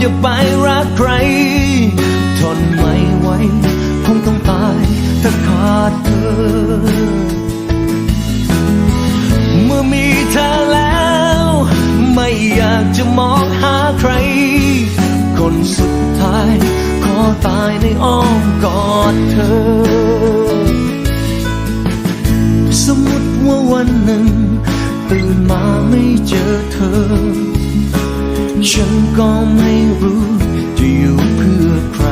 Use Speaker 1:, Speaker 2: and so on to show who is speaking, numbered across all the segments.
Speaker 1: อย่าไปรักใคร ทนไม่ไหวคงต้องตายถ้าขาดเธอ เมื่อมีเธอแล้ว ไม่อยากจะมองหาใคร คนสุดท้าย ขอตายในอ้อมกอดเธอ สมมติว่าวันหนึ่ง ตื่นมาไม่เจอเธอ ฉันก็ไม่รู้จะอยู่เพื่อใคร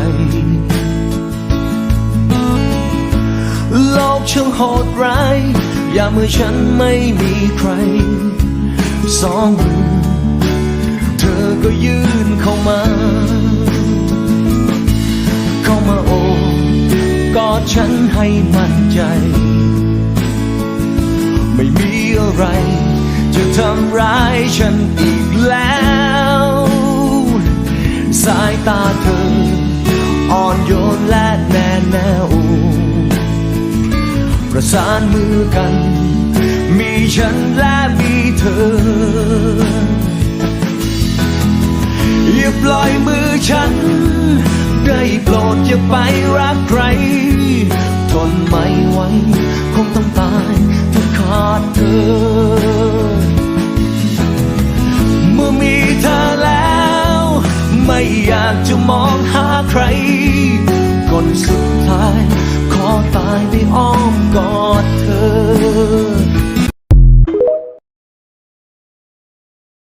Speaker 1: โลกช่างโหดร้ายอย่าเมื่อฉันไม่มีใคร สองมือเธอก็ยื่นเข้ามา เข้ามาโอบกอดฉันให้มั่นใจ ไม่มีอะไร จะทำร้ายฉันอีกแล้ว ตาเธอ อ่อนโยนและแน่แน่วประสานมือกัน มีฉันและมีเธอ อย่าปล่อยมือฉัน ได้โปรดอย่าไปรักใคร ทนไม่ไหว ไม่อยากจะมองหาใครก่อนสุดท้าย ขอตายในอ้อมกอดเธอ